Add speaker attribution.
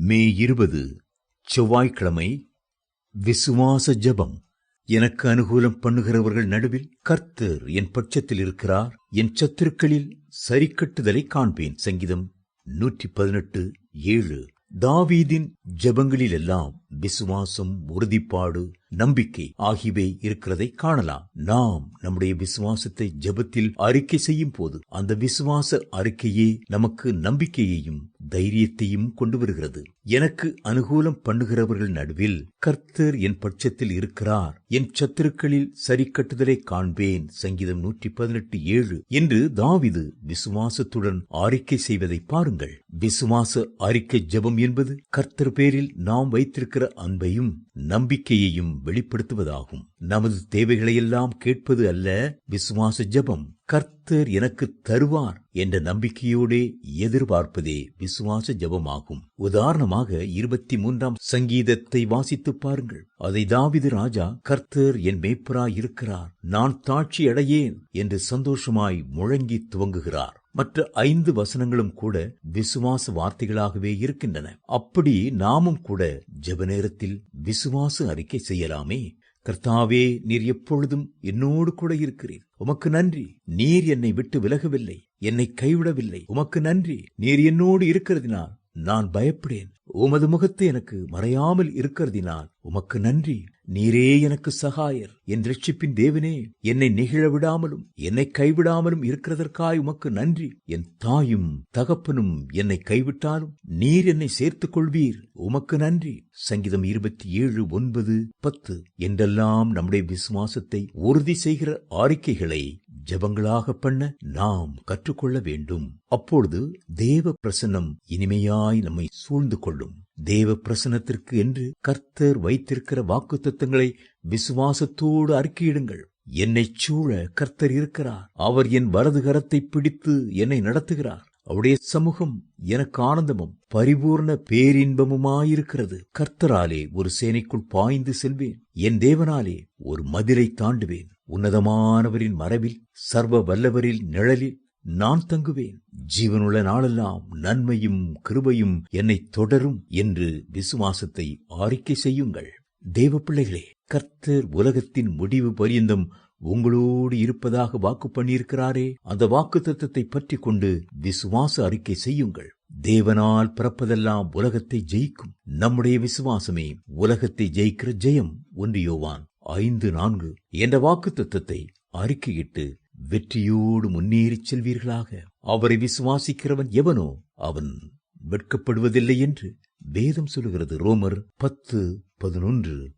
Speaker 1: மே இருபது செவ்வாய்க்கிழமை விசுவாச ஜெபம். எனக்கு அனுகூலம் பண்ணுகிறவர்கள் நடுவில் கர்த்தர் என் பட்சத்தில் இருக்கிறார். என் சத்துருக்களில் சரிக்கட்டுதலை காண்பேன். சங்கீதம் நூற்றி பதினெட்டு ஏழு. தாவீதின் ஜெபங்களிலெல்லாம் விசுவாசம் உறுதிப்பாடு நம்பிக்கை ஆகியவை இருக்கிறதை காணலாம். நாம் நம்முடைய விசுவாசத்தை ஜெபத்தில் அறிக்கை செய்யும் போது அந்த விசுவாச அறிக்கையே நமக்கு நம்பிக்கையையும் தைரியத்தையும் கொண்டு வருகிறது. எனக்கு அனுகூலம் பண்ணுகிறவர்கள் நடுவில் கர்த்தர் என் பட்சத்தில் இருக்கிறார். என் சத்துருக்களில் சரி கட்டுதலை காண்பேன். சங்கீதம் நூற்றி பதினெட்டு ஏழு. என்று தாவிது விசுவாசத்துடன் அறிக்கை செய்வதை பாருங்கள். விசுவாச அறிக்கை ஜபம் என்பது கர்த்தர் பேரில் நாம் வைத்திருக்கிற அன்பையும் நம்பிக்கையையும் வெளிப்படுத்துவதாகும். நமது தேவைகளையெல்லாம் கேட்பது அல்ல விசுவாச ஜெபம். கர்த்தர் எனக்கு தருவார் என்ற நம்பிக்கையோடே எதிர்பார்ப்பதே விசுவாச ஜபமாகும். உதாரணமாக இருபத்தி மூன்றாம் சங்கீதத்தை வாசித்து பாருங்கள். அதை தாவிது ராஜா கர்த்தர் என் மேய்ப்பராய் இருக்கிறார் நான் தாட்சி அடையேன் என்று சந்தோஷமாய் முழங்கி துவங்குகிறார். மற்ற ஐந்து வசனங்களும் கூட விசுவாச வார்த்தைகளாகவே இருக்கின்றன. அப்படி நாமும் கூட ஜெப நேரத்தில் விசுவாச அறிக்கை செய்யலாமே. கர்த்தாவே நீர் எப்பொழுதும் என்னோடு கூட இருக்கிறீர். உமக்கு நன்றி. நீர் என்னை விட்டு விலகவில்லை. என்னை கைவிடவில்லை. உமக்கு நன்றி. நீர் என்னோடு இருக்கிறதினால் நான் பயப்படேன். உமது முகத்து எனக்கு மறையாமல் இருக்கிறதினால் உமக்கு நன்றி. நீரே எனக்கு சகாயர். என் ரட்சிப்பின் தேவனே என்னை நெகிழ விடாமலும் என்னை கைவிடாமலும் இருக்கிறதற்காய் உமக்கு நன்றி. என் தாயும் தகப்பனும் என்னை கைவிட்டாலும் நீர் என்னை சேர்த்துக் கொள்வீர். உமக்கு நன்றி. சங்கீதம் இருபத்தி ஏழு ஒன்பது பத்து. என்றெல்லாம் நம்முடைய விசுவாசத்தை உறுதி செய்கிற அறிக்கைகளை ஜபங்களாக பண்ண நாம் கற்றுக்கொள்ள வேண்டும். அப்பொழுது தேவ பிரசன்னம் இனிமையாய் நம்மை சூழ்ந்து கொள்ளும். தேவ பிரசனத்திற்கு என்று கர்த்தர் வைத்திருக்கிற வாக்குத்தத்தங்களை விசுவாசத்தோடு அறிக்கையிடுங்கள். என்னை சூழ கர்த்தர் இருக்கிறார். அவர் என் வரது கரத்தை பிடித்து என்னை நடத்துகிறார். அவருடைய சமூகம் எனக்கு ஆனந்தமும் பரிபூர்ண பேரின்பமுமாயிருக்கிறது. கர்த்தராலே ஒரு சேனைக்குள் பாய்ந்து செல்வேன். என் தேவனாலே ஒரு மதிலை தாண்டுவேன். உன்னதமானவரின் மரபில் சர்வ வல்லவரில் நிழலில் நான் தங்குவேன். ஜீவனுள்ள நாளெல்லாம் நன்மையும் கிருபையும் என்னை தொடரும் என்று விசுவாசத்தை அறிக்கை செய்யுங்கள். தேவ பிள்ளைகளே கர்த்தர் உலகத்தின் முடிவு பரியந்தம் உங்களோடு இருப்பதாக வாக்கு பண்ணியிருக்கிறாரே. அந்த வாக்கு தத்துவத்தை பற்றி கொண்டு விசுவாச அறிக்கை செய்யுங்கள். தேவனால் பிறப்பதெல்லாம் உலகத்தை ஜெயிக்கும். நம்முடைய விசுவாசமே உலகத்தை ஜெயிக்கிற ஜெயம். ஒன்று யோவான் ஐந்து நான்கு என்ற வாக்கு தத்துவத்தை அறிக்கையிட்டு வெற்றியோடு முன்னேறிச் செல்வீர்களாக. அவரை விசுவாசிக்கிறவன் எவனோ அவன் வெட்கப்படுவதில்லை என்று வேதம் சொல்லுகிறது. ரோமர் பத்து பதினொன்று.